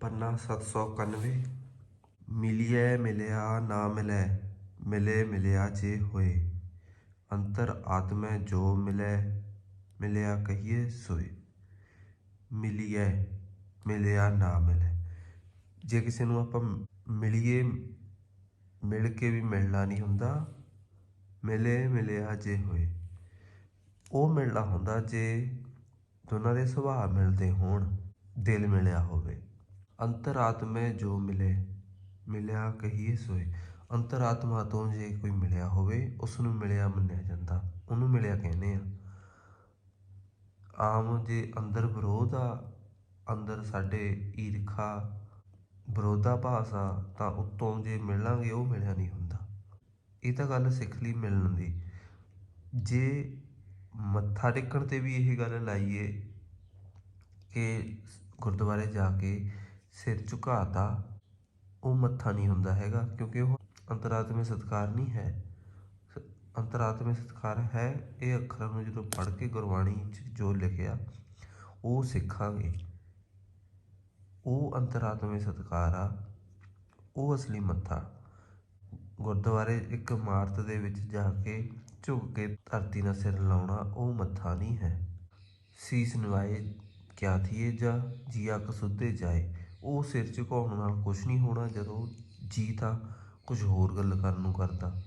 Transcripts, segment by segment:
ਪੰਨਾ 791 ਮਿਲਿਐ ਮਿਲਿਆ, ਨਾ ਮਿਲੈ, ਮਿਲੇ ਮਿਲਿਆ ਜੇ ਹੋਏ। ਅੰਤਰ ਆਤਮੈ ਜੋ ਮਿਲੈ, ਮਿਲਿਆ ਕਹੀਏ ਸੋਏ। ਮਿਲਿਐ, ਮਿਲਿਆ, ਨਾ ਮਿਲੈ। ਜੇ ਕਿਸੇ ਨੂੰ ਆਪਾਂ ਮਿਲੀਏ, ਮਿਲ ਕੇ ਵੀ ਮਿਲਣਾ ਨਹੀਂ ਹੁੰਦਾ, ਮਿਲੇ ਮਿਲਿਆ ਜੇ ਹੋਏ। ਉਹ ਮਿਲਣਾ ਹੁੰਦਾ ਜੇ ਦੋਨਾਂ ਦੇ ਸੁਭਾਅ ਮਿਲਦੇ ਹੋਣ, ਦਿਲ ਮਿਲਿਆ ਹੋਵੇ। ਅੰਤਰਾਤਮੇ ਜੋ ਮਿਲੇ, ਮਿਲਿਆ ਕਹੀਏ ਸੋਏ। ਅੰਤਰਾਤਮਾ ਤੋਂ ਜੇ ਕੋਈ ਮਿਲਿਆ ਹੋਵੇ ਉਸ ਨੂੰ ਮਿਲਿਆ ਮੰਨਿਆ ਜਾਂਦਾ। ਉਹਨੂੰ ਮਿਲਿਆ ਕਹਿੰਦੇ ਆ। ਆਮ ਜੇ ਅੰਦਰ ਵਿਰੋਧ ਆ, ਅੰਦਰ ਸਾਡੇ ਈਰਖਾ ਵਿਰੋਧਾਭਾਸ ਆ, ਤਾਂ ਉੱਤੋਂ ਜੇ ਮਿਲਾਂਗੇ ਉਹ ਮਿਲਿਆ ਨਹੀਂ ਹੁੰਦਾ। ਇਹ ਤਾਂ ਗੱਲ ਸਿੱਖ ਲਈ ਮਿਲਣ ਦੀ। ਜੇ ਮੱਥਾ ਟੇਕਣ ਤੇ ਵੀ ਇਹ ਗੱਲ ਲਾਈਏ ਕਿ ਗੁਰਦੁਆਰੇ ਜਾ ਕੇ ਸਿਰ ਝੁਕਾਤਾ, ਉਹ ਮੱਥਾ ਨਹੀਂ ਹੁੰਦਾ ਹੈਗਾ ਕਿਉਂਕਿ ਉਹ ਅੰਤਰਾਤਮੇ ਸਤਕਾਰ ਨਹੀਂ ਹੈ। ਸ- ਅੰਤਰਾਤਮੇ ਸਤਕਾਰ ਹੈ, ਇਹ ਅੱਖਰਾਂ ਨੂੰ ਜਦੋਂ ਪੜ੍ਹ ਕੇ ਗੁਰਬਾਣੀ 'ਚ ਜੋ ਲਿਖਿਆ, ਉਹ ਸਿੱਖਾਂਗੇ। ਉਹ ਅੰਤਰਾਤਮੇ ਸਤਕਾਰ ਆ, ਉਹ ਅਸਲੀ ਮੱਥਾ। ਗੁਰਦੁਆਰੇ ਇੱਕ ਇਮਾਰਤ ਦੇ ਵਿੱਚ ਜਾ ਕੇ ਝੁਕ ਕੇ ਧਰਤੀ ਨਾਲ ਸਿਰ ਲਾਉਣਾ, ਉਹ ਮੱਥਾ ਨਹੀਂ ਹੈ। ਸੀਸ ਨਵਾਏ, ਕਿਆ ਥੀਏ ਜਾ ਜੀਆ ਕਸੁੱਧੇ ਜਾਏ। ਉਹ ਸਿਰ ਝੁਕਾਉਣ ਨਾਲ ਕੁਝ ਨਹੀਂ ਹੋਣਾ, ਜਦੋਂ ਜੀ ਤਾਂ ਕੁਝ ਹੋਰ ਗੱਲ ਕਰਨ ਨੂੰ ਕਰਦਾ।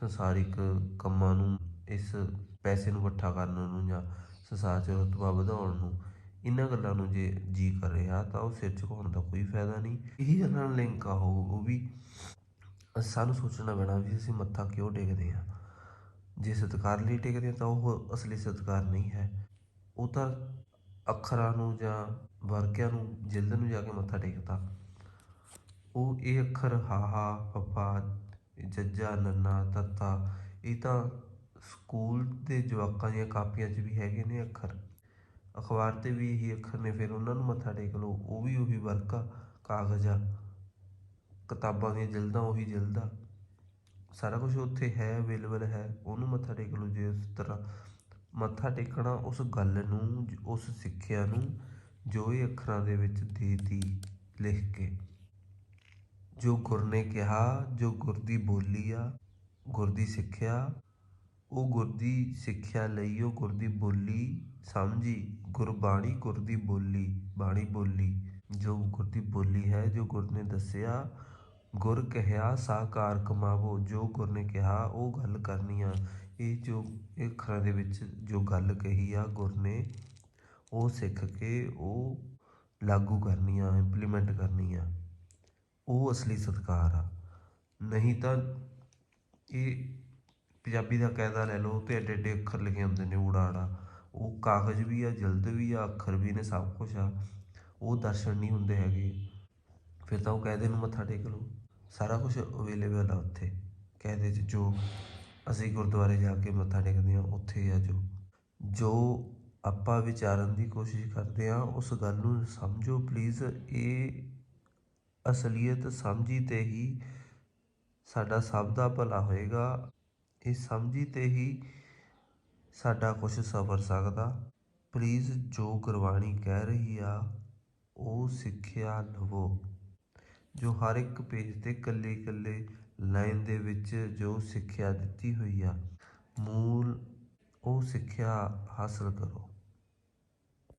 ਸੰਸਾਰਿਕ ਕੰਮਾਂ ਨੂੰ, ਇਸ ਪੈਸੇ ਨੂੰ ਇਕੱਠਾ ਕਰਨ ਨੂੰ ਜਾਂ ਸੰਸਾਰ 'ਚ ਰੁਤਬਾ ਵਧਾਉਣ ਨੂੰ, ਇਹਨਾਂ ਗੱਲਾਂ ਨੂੰ ਜੇ ਜੀ ਕਰ ਰਿਹਾ ਤਾਂ ਉਹ ਸਿਰ ਝੁਕਾਉਣ ਦਾ ਕੋਈ ਫਾਇਦਾ ਨਹੀਂ। ਇਹੀ ਗੱਲਾਂ ਨਾਲ ਲਿੰਕ ਆ ਉਹ ਉਹ ਵੀ ਸਾਨੂੰ ਸੋਚਣਾ ਪੈਣਾ ਵੀ ਅਸੀਂ ਮੱਥਾ ਕਿਉਂ ਟੇਕਦੇ ਹਾਂ। ਜੇ ਸਤਿਕਾਰ ਲਈ ਟੇਕਦੇ ਹਾਂ ਤਾਂ ਉਹ ਅਸਲੀ ਸਤਿਕਾਰ ਨਹੀਂ ਹੈ। ਉਹ ਤਾਂ ਅੱਖਰਾਂ ਨੂੰ ਜਾਂ ਵਰਕਿਆਂ ਨੂੰ, ਜਿਲਦ ਨੂੰ ਜਾ ਕੇ ਮੱਥਾ ਟੇਕਦਾ ਉਹ ਇਹ ਅੱਖਰ ਹਾਹਾ ਹਾ ਜੱਜਾ, ਨੰਨਾ, ਤੱਤਾ, ਇਹ ਤਾਂ ਸਕੂਲ ਦੇ ਜਵਾਕਾਂ ਦੀਆਂ ਕਾਪੀਆਂ 'ਚ ਵੀ ਹੈਗੇ ਨੇ ਅੱਖਰ। ਅਖਬਾਰ ਤੇ ਵੀ ਇਹੀ ਅੱਖਰ ਨੇ, ਫਿਰ ਉਹਨਾਂ ਨੂੰ ਮੱਥਾ ਟੇਕ ਲਓ। ਉਹ ਵੀ ਉਹੀ ਵਰਕਾ, ਕਾਗਜ਼ ਆ ਕਿਤਾਬਾਂ ਦੀਆਂ ਜਿਲਦਾਂ, ਉਹੀ ਜਿਲਦਾ। ਸਾਰਾ ਕੁਝ ਉੱਥੇ ਹੈ, ਅਵੇਲੇਬਲ ਹੈ। ਉਹਨੂੰ ਮੱਥਾ ਟੇਕ ਲਓ ਜੇ ਉਸ ਤਰ੍ਹਾਂ ਮੱਥਾ ਟੇਕਣਾ ਉਸ ਗੱਲ ਨੂੰ, ਉਸ ਸਿੱਖਿਆ ਨੂੰ ਜੋ ਇਹ ਅੱਖਰਾਂ ਦੇ ਵਿੱਚ ਦੇਤੀ ਲਿਖ ਕੇ। ਜੋ ਗੁਰ ਨੇ ਕਿਹਾ, ਜੋ ਗੁਰ ਦੀ ਬੋਲੀ ਆ, ਗੁਰ ਦੀ ਸਿੱਖਿਆ, ਉਹ ਗੁਰ ਦੀ ਸਿੱਖਿਆ ਲਈ ਉਹ ਗੁਰ ਦੀ ਬੋਲੀ ਸਮਝੀ। ਗੁਰਬਾਣੀ ਗੁਰ ਦੀ ਬੋਲੀ, ਬਾਣੀ ਬੋਲੀ। ਜੋ ਗੁਰ ਦੀ ਬੋਲੀ ਹੈ, ਜੋ ਗੁਰ ਨੇ ਦੱਸਿਆ ਗੁਰ ਕਹਿਆ, ਸਾਕਾਰ ਕਮਾਵੋ, ਜੋ ਗੁਰ ਨੇ ਕਿਹਾ, ਉਹ ਗੱਲ ਕਰਨੀ ਆ। ਇਹ ਜੋ, ਇਹ ਅੱਖਰਾਂ ਦੇ ਵਿੱਚ ਜੋ ਗੱਲ ਕਹੀ ਆ, ਗੁਰ ਨੇ, ਉਹ ਸਿੱਖ ਕੇ ਉਹ ਲਾਗੂ ਕਰਨੀ ਆ ਇੰਪਲੀਮੈਂਟ ਕਰਨੀ ਆ। ਉਹ ਅਸਲੀ ਸਤਕਾਰ ਆ। ਨਹੀਂ ਤਾਂ ਇਹ ਪੰਜਾਬੀ ਦਾ ਕਾਇਦਾ ਲੈ ਲਓ ਤੇ ਐਡੇ ਐਡੇ ਅੱਖਰ ਲਿਖੇ ਹੁੰਦੇ ਨੇ ਊੜਾੜਾ ਉਹ ਕਾਗਜ਼ ਵੀ ਆ, ਜਲਦ ਵੀ ਆ, ਅੱਖਰ ਵੀ ਨੇ, ਸਭ ਕੁਝ ਆ। ਉਹ ਦਰਸ਼ਨ ਨਹੀਂ ਹੁੰਦੇ ਹੈਗੇ। ਫਿਰ ਤਾਂ ਉਹ ਕਾਇਦੇ ਨੂੰ ਮੱਥਾ ਟੇਕ ਲਓ। ਸਾਰਾ ਕੁਝ ਅਵੇਲੇਬਲ ਆ ਉੱਥੇ। ਕਾਇਦੇ 'ਚ ਜੋ ਅਸੀਂ ਗੁਰਦੁਆਰੇ ਜਾ ਕੇ ਮੱਥਾ ਟੇਕਦੇ ਹਾਂ, ਉੱਥੇ ਆ ਜੋ। ਜੋ ਆਪਾਂ ਵਿਚਾਰਨ ਦੀ ਕੋਸ਼ਿਸ਼ ਕਰਦੇ ਹਾਂ, ਉਸ ਗੱਲ ਨੂੰ ਸਮਝੋ ਪਲੀਜ਼ ਇਹ ਅਸਲੀਅਤ ਸਮਝੀ ਤੇ ਹੀ ਸਾਡਾ ਸਭ ਦਾ ਭਲਾ ਹੋਏਗਾ। ਇਹ ਸਮਝੀ ਤੇ ਹੀ ਸਾਡਾ ਕੁਝ ਸਵਰ ਸਕਦਾ। ਪਲੀਜ਼ ਜੋ ਗੁਰਬਾਣੀ ਕਹਿ ਰਹੀ ਆ, ਉਹ ਸਿੱਖਿਆ ਲਵੋ। ਜੋ ਹਰ ਇੱਕ ਪੇਜ ਤੇ ਇਕੱਲੇ ਇਕੱਲੇ ਲਾਈਨ ਦੇ ਵਿੱਚ ਜੋ ਸਿੱਖਿਆ ਦਿੱਤੀ ਹੋਈ ਆ, ਮੂਲ ਉਹ ਸਿੱਖਿਆ ਹਾਸਲ ਕਰੋ।